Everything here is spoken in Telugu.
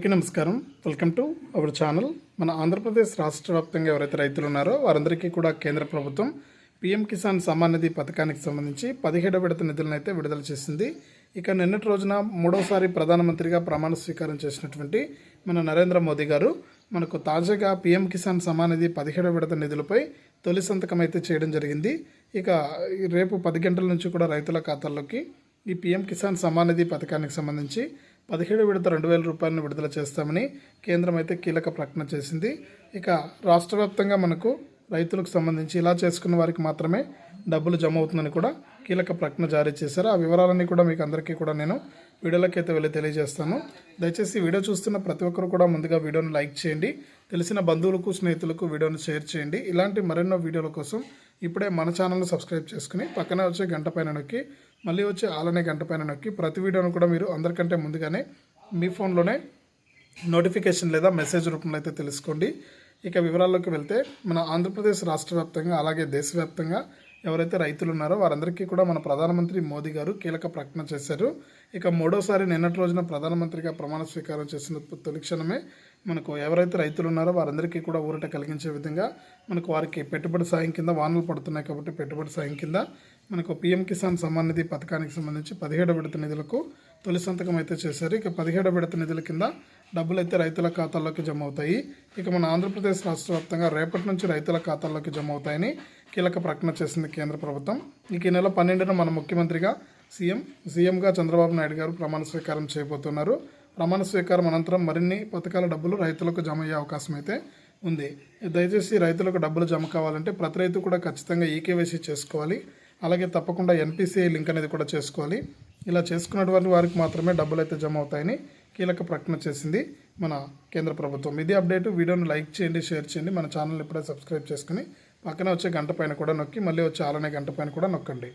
అందరికీ నమస్కారం. Welcome to our channel. మన ఆంధ్రప్రదేశ్ రాష్ట్ర వ్యాప్తంగా ఎవరైతే రైతులు ఉన్నారో వారందరికీ కూడా కేంద్ర ప్రభుత్వం పీఎం కిసాన్ సమ్మాన్ నిధి పథకానికి సంబంధించి పదిహేడవ విడత నిధులను అయితే విడుదల చేసింది. ఇక నిన్నటి రోజున మూడోసారి ప్రధానమంత్రిగా ప్రమాణ స్వీకారం చేసినటువంటి మన నరేంద్ర మోదీ గారు మనకు తాజాగా పీఎం కిసాన్ సమ్మాన్ నిధి పదిహేడవ విడత నిధులపై తొలి సంతకం అయితే చేయడం జరిగింది. ఇక రేపు పది గంటల నుంచి కూడా రైతుల ఖాతాల్లోకి ఈ పీఎం కిసాన్ సమ్మాన్ నిధి పథకానికి సంబంధించి పదిహేడు విడత రెండు వేల రూపాయలను విడుదల చేస్తామని కేంద్రం అయితే కీలక ప్రకటన చేసింది. ఇక రాష్ట్ర వ్యాప్తంగా మనకు రైతులకు సంబంధించి ఇలా చేసుకున్న వారికి మాత్రమే డబ్బులు జమ అవుతుందని కూడా కీలక ప్రకటన జారీ చేశారు. ఆ వివరాలన్నీ కూడా మీకు అందరికీ కూడా నేను వీడియోలోకి అయితే వెళ్ళి తెలియజేస్తాను. దయచేసి వీడియో చూస్తున్న ప్రతి ఒక్కరు కూడా ముందుగా వీడియోను లైక్ చేయండి. తెలిసిన బంధువులకు స్నేహితులకు వీడియోను షేర్ చేయండి. ఇలాంటి మరెన్నో వీడియోల కోసం ఇప్పుడే మన ఛానల్ను సబ్స్క్రైబ్ చేసుకుని పక్కనే వచ్చే గంట పైన నొక్కి మళ్ళీ వచ్చే ఆలనే గంట పైన నొక్కి ప్రతి వీడియోను కూడా మీరు అందరికంటే ముందుగానే మీ ఫోన్లోనే నోటిఫికేషన్ లేదా మెసేజ్ రూపంలో అయితే తెలుసుకోండి. ఇక వివరాల్లోకి వెళ్తే మన ఆంధ్రప్రదేశ్ రాష్ట్ర వ్యాప్తంగా అలాగే దేశవ్యాప్తంగా ఎవరైతే రైతులు ఉన్నారో వారందరికీ కూడా మన ప్రధానమంత్రి మోదీ గారు కీలక ప్రకటన చేశారు. ఇక మూడోసారి నిన్నటి రోజున ప్రధానమంత్రిగా ప్రమాణ స్వీకారం చేసిన తొలి క్షణమే మనకు ఎవరైతే రైతులు ఉన్నారో వారందరికీ కూడా ఊరట కలిగించే విధంగా మనకు వారికి పెట్టుబడి సాయం కింద వానలు పడుతున్నాయి కాబట్టి పెట్టుబడి సాయం కింద మనకు పీఎం కిసాన్ సమ్మాన్ నిధి పథకానికి సంబంధించి పదిహేడు విడత నిధులకు తొలి సంతకం అయితే చేశారు. ఇక పదిహేడు విడత నిధుల కింద డబ్బులు అయితే రైతుల ఖాతాల్లోకి జమ అవుతాయి ఇక మన ఆంధ్రప్రదేశ్ రాష్ట్ర వ్యాప్తంగా రేపటి నుంచి రైతుల ఖాతాల్లోకి జమ అవుతాయని కీలక ప్రకటన చేసింది కేంద్ర ప్రభుత్వం. ఇక ఈ నెల పన్నెండున మన ముఖ్యమంత్రిగా సీఎం సీఎంగా చంద్రబాబు నాయుడు గారు ప్రమాణ స్వీకారం చేయబోతున్నారు. ప్రమాణ స్వీకారం అనంతరం మరిన్ని పథకాల డబ్బులు రైతులకు జమ అయ్యే అవకాశం అయితే ఉంది. దయచేసి రైతులకు డబ్బులు జమ కావాలంటే ప్రతి రైతు కూడా ఖచ్చితంగా ఈకేవైసీ చేసుకోవాలి. అలాగే తప్పకుండా ఎన్పిసిఐ లింక్ అనేది కూడా చేసుకోవాలి. ఇలా చేసుకున్నటువంటి వారికి మాత్రమే డబ్బులు అయితే జమ అవుతాయని కీలక ప్రకటన చేసింది మన కేంద్ర ప్రభుత్వం. ఇది అప్డేట్ వీడియోను లైక్ చేయండి షేర్ చేయండి. మన ఛానల్ ఇప్పుడే సబ్స్క్రైబ్ చేసుకుని పక్కనే వచ్చే గంట పైన కూడా నొక్కి మళ్ళీ వచ్చే ఆలనే గంట పైన కూడా నొక్కండి.